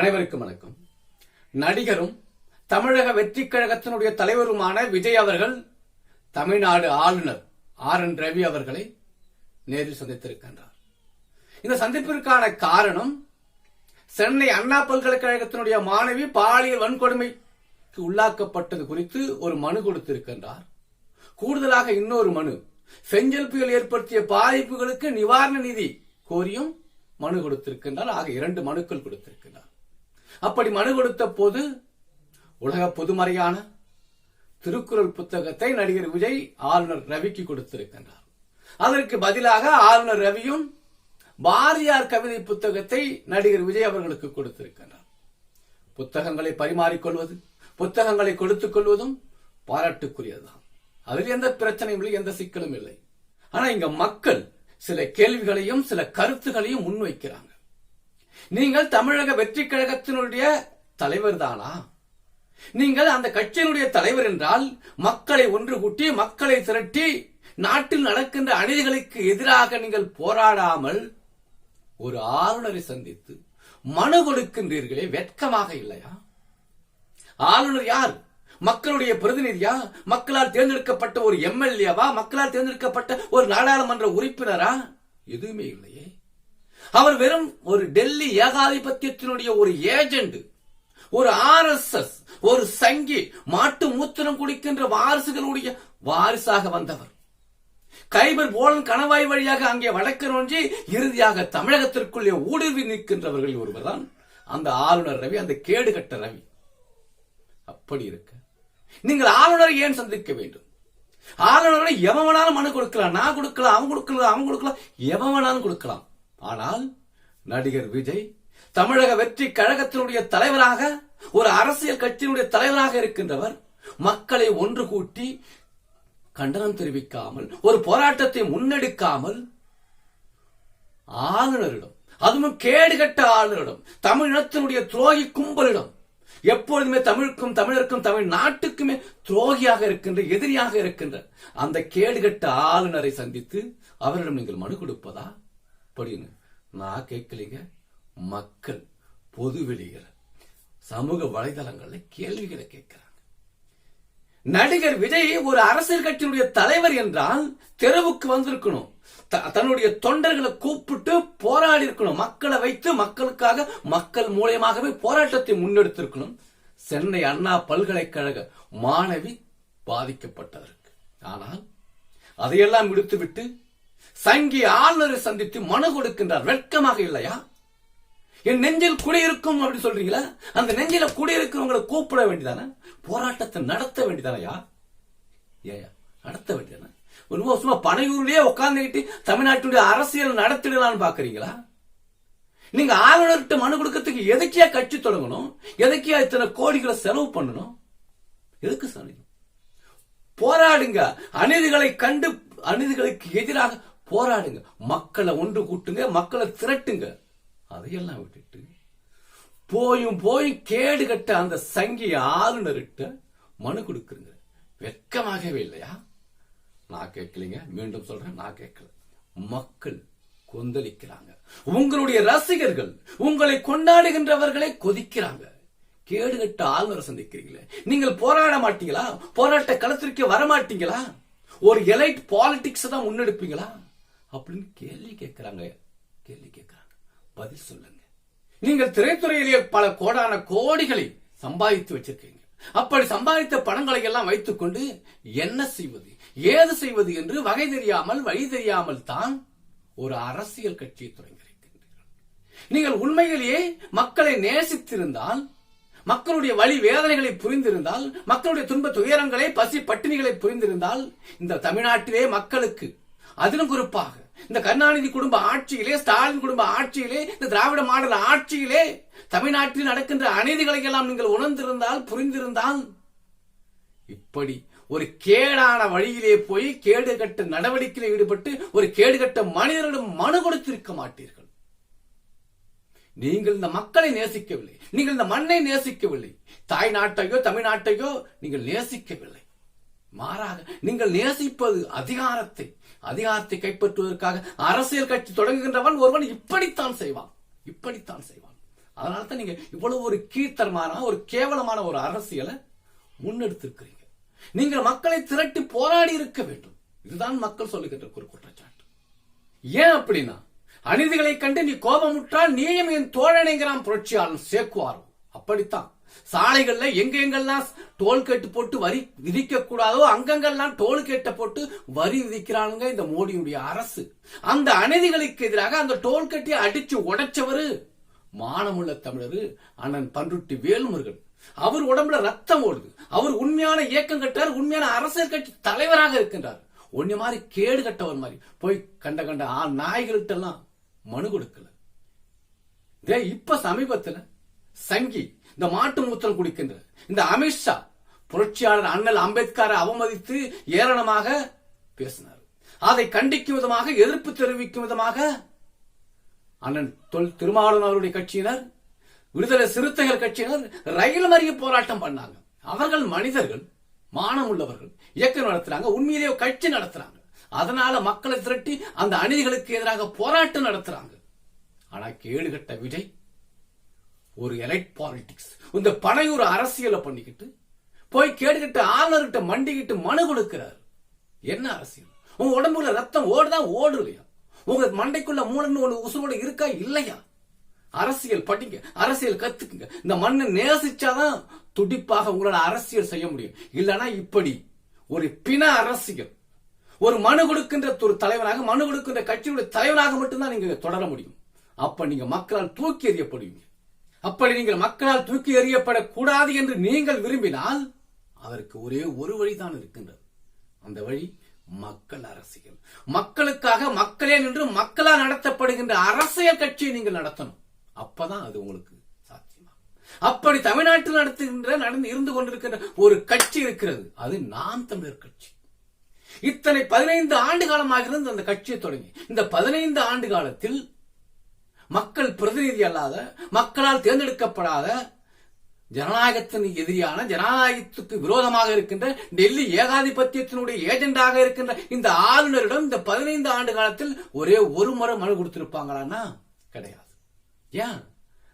அனைவருக்கும் வணக்கம். நடிகரும் தமிழக வெற்றி கழகத்தினுடைய தலைவருமான விஜய் அவர்கள் தமிழ்நாடு ஆளுநர் ஆர் என் ரவி அவர்களை நேரில் சந்தித்திருக்கின்றார். இந்த சந்திப்பிற்கான காரணம் சென்னை அண்ணா பல்கலைக்கழகத்தினுடைய மாணவி பாலியல் வன்கொடுமைக்கு உள்ளாக்கப்பட்டது குறித்து ஒரு மனு கொடுத்திருக்கின்றார். கூடுதலாக இன்னொரு மனு செஞ்சல் புயல் ஏற்படுத்திய பாதிப்புகளுக்கு நிவாரண நிதி கோரியும் மனு கொடுத்திருக்கின்றார். ஆக இரண்டு மனுக்கள் கொடுத்திருக்கின்றார். அப்படி மனு கொடுத்த போது உலக பொதுமறையான திருக்குறள் புத்தகத்தை நடிகர் விஜய் ஆளுநர் ரவிக்கு கொடுத்திருக்கின்றார். அதற்கு பதிலாக ஆளுநர் ரவியும் பாரதியார் கவிதை புத்தகத்தை நடிகர் விஜய் அவர்களுக்கு கொடுத்திருக்கின்றார். புத்தகங்களை பரிமாறிக்கொள்வது புத்தகங்களை கொடுத்துக் கொள்வதும் பாராட்டுக்குரியதுதான். அதில் எந்த பிரச்சனையும் இல்லை எந்த சிக்கலும் இல்லை. ஆனா இங்க மக்கள் சில கேள்விகளையும் சில கருத்துகளையும் முன்வைக்கிறாங்க. நீங்கள் தமிழக வெற்றி கழகத்தினுடைய தலைவர் தானா நீங்கள் அந்த கட்சியினுடைய தலைவர் என்றால் மக்களை ஒன்று கூட்டி மக்களை திரட்டி நாட்டில் நடக்கின்ற அநீதிகளுக்கு எதிராக நீங்கள் போராடாமல் ஒரு ஆளுநரை சந்தித்து மனு கொடுக்கின்றீர்களே வெட்கமாக இல்லையா? ஆளுநர் யார்? மக்களுடைய பிரதிநிதியா? மக்களால் தேர்ந்தெடுக்கப்பட்ட ஒரு எம்எல்ஏவா? மக்களால் தேர்ந்தெடுக்கப்பட்ட ஒரு நாடாளுமன்ற உறுப்பினரா? எதுவுமே இல்லையே. அவர் வெறும் ஒரு டெல்லி ஏகாதிபத்தியத்தினுடைய ஒரு ஏஜென்ட் ஒரு ஆர் எஸ் எஸ் ஒரு சங்கி மாட்டு மூத்திரம் குடிக்கின்ற வாரிசுகளுடைய வாரிசாக வந்தவர். கைபர் போலன் கணவாய் வழியாக அங்கே வடக்கு நோஞ்சி இறுதியாக தமிழகத்திற்குள்ளே ஊடுருவி நிற்கின்றவர்கள் ஒருவர்தான் அந்த ஆளுநர் ரவி அந்த கேடுகட்ட ரவி. அப்படி இருக்க. நீங்கள் ஆளுநரை ஏன் சந்திக்க வேண்டும்? ஆளுநரை எவன் வேணாலும் மனு கொடுக்கலாம் நான் கொடுக்கலாம் அவன் கொடுக்கலாம் அவன் கொடுக்கலாம் எவன் வேணாலும் கொடுக்கலாம். ஆனால் நடிகர் விஜய் தமிழக வெற்றி கழகத்தினுடைய தலைவராக ஒரு அரசியல் கட்சியினுடைய தலைவராக இருக்கின்றவர் மக்களை ஒன்று கூட்டி கண்டனம் தெரிவிக்காமல் ஒரு போராட்டத்தை முன்னெடுக்காமல் ஆளுநரிடம் அதுவும் கேடுகட்ட ஆளுநரிடம் தமிழினத்தினுடைய துரோகி கும்பலிடம் எப்பொழுதுமே தமிழுக்கும் தமிழருக்கும் தமிழ் நாட்டுக்குமே துரோகியாக இருக்கின்ற எதிரியாக இருக்கின்ற அந்த கேடுகட்ட ஆளுநரை சந்தித்து அவரிடம் நீங்கள் மனு கொடுப்பதா? அப்படின்னு நான் கேட்கலீங்க. மக்கள் பொது வெளியில சமூக வலைதளங்கள்ல கேள்விகளை கேட்கிறாங்க. நடிகர் விஜய் ஒரு அரசியல் கட்சியினுடைய தலைவர் என்றால் தெருவுக்கு வந்திருக்கணும். த- தன்னுடைய தொண்டர்களை கூப்பிட்டு போராடி இருக்கணும். மக்களை வைத்து மக்களுக்காக மக்கள் மூலியமாகவே போராட்டத்தை முன்னெடுத்திருக்கணும். சென்னை அண்ணா பல்கலைக்கழக மாணவி பாதிக்கப்பட்டதற்கு. ஆனால் அதையெல்லாம் விடுத்துவிட்டு சங்கி ஆளுநரை சந்தித்து மனு கொடுக்கின்றார். வெட்கமாக இல்லையா? என் நெஞ்சில் குடியிருக்கும் அப்படின்னு சொல்றீங்களா? அந்த நெஞ்சில குடியிருக்கிறவங்களை கூப்பிட வேண்டியதானே? போராட்டத்தை நடத்த வேண்டியதானயா ஏயா நடத்த வேண்டியதானே? ஒரு சும்மா பனையூர்லயே உட்கார்ந்துக்கிட்டு தமிழ்நாட்டுடைய அரசியல் நடத்திடலாம்னு பாக்குறீங்களா நீங்க ஆளுநர்கிட்ட மனு கொடுக்கறதுக்கு எதுக்கியா கட்சி தொடங்கணும்? எதுக்கியா இத்தனை கோடிகளை செலவு பண்ணணும்? எதுக்கு சொன்னீங்க போராடுங்க. அநீதிகளை கண்டு அநீதிகளுக்கு எதிராக போராடுங்க. மக்களை ஒன்று கூட்டுங்க மக்களை திரட்டுங்க. அதையெல்லாம் விட்டுட்டு போயும் போய் கேடு கட்ட அந்த சங்கி ஆளுநர்கிட்ட மனு கொடுக்குறீங்க. வெட்கமாகவே இல்லையா? நான் கேட்கலைங்க. மீண்டும் சொல்றேன் நான் கேட்கல. மக்கள் கொந்தளிக்கிறாங்க. உங்களுடைய ரசிகர்கள் உங்களை கொண்டாடுகின்றவர்களை கொதிக்கிறாங்க. கேடு கட்ட ஆளுநரை சந்திக்கிறீங்களே. நீங்கள் போராட மாட்டீங்களா? போராட்ட களத்திற்கு வர மாட்டீங்களா ஒரு எலைட் பாலிடிக்ஸ் தான் முன்னெடுப்பீங்களா? அப்படின்னு கேள்வி கேட்கிறாங்க. கேள்வி கேட்கிறாங்க. பதில் சொல்லுங்க. நீங்கள் திரைத்துறையிலேயே பல கோடான கோடிகளை சம்பாதித்து வச்சிருக்கீங்க அப்படி சம்பாதித்த பணங்களை எல்லாம் வைத்துக்கொண்டு என்ன செய்வது? ஏது செய்வது என்று வகை தெரியாமல் வழி தெரியாமல் தான் ஒரு அரசியல் கட்சியை தொடங்கியிருக்கின்றீர்கள். நீங்கள் உண்மையிலேயே மக்களை நேசித்திருந்தால் மக்களுடைய வழி வேதனைகளை புரிந்திருந்தால் மக்களுடைய துன்ப துயரங்களை பசி பட்டினிகளை புரிந்திருந்தால் இந்த தமிழ்நாட்டிலே மக்களுக்கு அதிலும் குறிப்பாக இந்த கருணாநிதி குடும்ப ஆட்சியிலே ஸ்டாலின் குடும்ப ஆட்சியிலே இந்த திராவிட மாடல் ஆட்சியிலே தமிழ்நாட்டில் நடக்கின்ற அநீதிகளை எல்லாம் நீங்கள் உணர்ந்திருந்தால் புரிந்திருந்தால் இப்படி ஒரு கேடான வழியிலே போய் கேடுகட்ட நடவடிக்கையில் ஈடுபட்டு ஒரு கேடுகட்ட மனிதரிடம் மனு கொடுத்திருக்க மாட்டீர்கள். நீங்கள் இந்த மக்களை நேசிக்கவில்லை. நீங்கள் இந்த மண்ணை நேசிக்கவில்லை. தாய் நாட்டையோ தமிழ்நாட்டையோ நீங்கள் நேசிக்கவில்லை. மாறாக நீங்கள் நேசிப்பது அதிகாரத்தை அதிகாரத்தை கைப்பற்றுவதற்காக அரசியல் கட்சி தொடங்குகின்றவன் ஒருவன் இப்படித்தான் செய்வான். இப்படித்தான் செய்வான். அதனால தான் நீங்க இவ்வளவு ஒரு கீழ்த்தரமான ஒரு கேவலமான ஒரு அரசியலை முன்னெடுத்திருக்கிறீங்க. நீங்கள் மக்களை திரட்டி போராடி இருக்க வேண்டும். இதுதான் மக்கள் சொல்லுகின்ற ஒரு குற்றச்சாட்டு. ஏன் அப்படின்னா அநீதிகளை கண்டு நீ கோபமுற்றால் நீயும் என் தோழனைங்கிறான் புரட்சியாளன் சேக்குவாரோ? அப்படித்தான். சாலைகள்ல எங்க எங்கெல்லாம் டோல் கேட்டு போட்டு வரி விதிக்க கூடாதோ அங்கங்கெல்லாம் டோல் கேட்ட போட்டு வரி விதிக்கிறானுங்க இந்த மோடியுடைய அரசு. அந்த அநீதிகளுக்கு எதிராக அந்த டோல் கட்டி அடிச்சு உடைச்சவரு மானமுள்ள தமிழரு அண்ணன் பன்ருட்டி வேலுமுருகன். அவர் உடம்புல ரத்தம் ஓடுது. அவர் உண்மையான இயக்கம் கட்டார் உண்மையான அரசியல் கட்சி தலைவராக இருக்கின்றார். ஒன்னு மாதிரி கேடு கட்டவர் மாதிரி. போய் கண்ட கண்ட ஆ நாய்கள்கிட்ட எல்லாம் மனு கொடுக்கல. இப்ப சமீபத்துல சங்கி இந்த மாட்டு மூத்தல் குடிக்கின்றது. இந்த அமித்ஷா புரட்சியாளர் அண்ணல் அம்பேத்கரை அவமதித்து ஏளனமாக பேசினார். அதை கண்டிக்கும் விதமாக எதிர்ப்பு தெரிவிக்கும் விதமாக அண்ணன் தொல் திருமாவளவன் அவருடைய கட்சியினர் விடுதலை சிறுத்தைகள் கட்சியினர் ரயில் மறிய போராட்டம் பண்ணாங்க. அவர்கள் மனிதர்கள் மானம் உள்ளவர்கள் இயக்கம் நடத்துறாங்க உண்மையிலேயே கட்சி நடத்துறாங்க. அதனால மக்களை திரட்டி அந்த அநீதிகளுக்கு எதிராக போராட்டம் நடத்துறாங்க. ஆனா கேடுகட்ட விஜய் ஒரு எலைட் பாலிடிக்ஸ் இந்த பனையூர் அரசியலை பண்ணிக்கிட்டு போய் கேட்டுக்கிட்டு ஆளுநர்கிட்ட மண்டிக்கிட்டு மனு கொடுக்கிறார். என்ன அரசியல்? உங்க உடம்புல ரத்தம் ஓடுதான் ஓடுலையா? உங்க மண்டைக்குள்ள மூலன்னு ஒண்ணு உசுரோட இருக்கா? இல்லையா? அரசியல் படிங்க அரசியல் கத்துக்குங்க. இந்த மண்ணை நேசிச்சாதான் துடிப்பாக உங்களால அரசியல் செய்ய முடியும். இல்லனா இப்படி ஒரு பிண அரசியல். ஒரு மனு கொடுக்கின்ற ஒரு தலைவனாக மனு கொடுக்கின்ற கட்சியுடைய தலைவனாக மட்டும்தான் நீங்க தொடர முடியும். அப்ப நீங்க மக்களால் தூக்கி எறியப்படுவீங்க. அப்படி நீங்கள் மக்களால் தூக்கி எறியப்படக்கூடாது என்று நீங்கள் விரும்பினால் அதற்கு ஒரே ஒரு வழிதான் இருக்கின்றது. அந்த வழி மக்கள் அரசியல். மக்களுக்காக மக்களே நின்று மக்களால் நடத்தப்படுகின்ற அரசியல் கட்சியை நீங்கள் நடத்தணும். அப்பதான் அது உங்களுக்கு சாத்தியமா அப்படி தமிழ்நாட்டில் நடத்துகின்ற நடந்து இருந்து கொண்டிருக்கின்ற ஒரு கட்சி இருக்கிறது. அது நாம் தமிழர் கட்சி. இத்தனை பதினைந்து ஆண்டு காலமாக இருந்து அந்த கட்சியை தொடங்கி இந்த பதினைந்து ஆண்டு காலத்தில் மக்கள் பிரதிநிதி அல்லாத மக்களால் தேர்ந்தெடுக்கப்படாத ஜனநாயகத்தின் எதிரியான ஜனநாயகத்துக்கு விரோதமாக இருக்கின்ற டெல்லி ஏகாதிபத்தியத்தினுடைய ஏஜெண்டாக இருக்கின்ற இந்த ஆளுநரிடம் இந்த பதினைந்து ஆண்டு காலத்தில் ஒரே ஒரு முறை மனு கொடுத்திருப்பாங்களான்னா கிடையாது. ஏன்?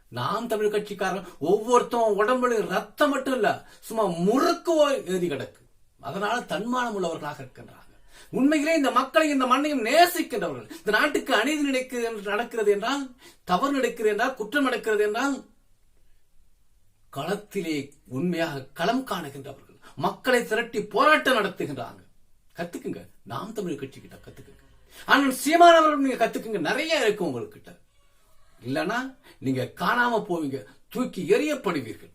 நாம் தமிழ் கட்சிக்காரன் ஒவ்வொருத்தவன் உடம்புல ரத்தம் மட்டும் இல்ல சும்மா முறுக்கு எழுதி கிடக்கு. அதனால தன்மானம் உள்ளவர்களாக இருக்கின்றார் உண்மையிலே இந்த மக்களை இந்த மண்ணையும் நேசிக்கின்றவர்கள். இந்த நாட்டுக்கு அநீதி நடக்கிறது என்று நடக்கிறது என்றால் தவறு நடக்கிறது என்றால் குற்றம் நடக்கிறது என்றால் களத்திலே உண்மையாக களம் காணுகின்றவர்கள். மக்களை திரட்டி போராட்டம் நடத்துகின்றாங்க. கத்துக்குங்க. நாம் தமிழ் கட்சி கிட்ட கத்துக்குங்க. ஆனால் சீமானவர்கள் நீங்க கத்துக்குங்க. நிறைய இருக்கு உங்ககிட்ட இல்லைன்னா நீங்க காணாம போவீங்க. தூக்கி எறியப்படுவீர்கள்.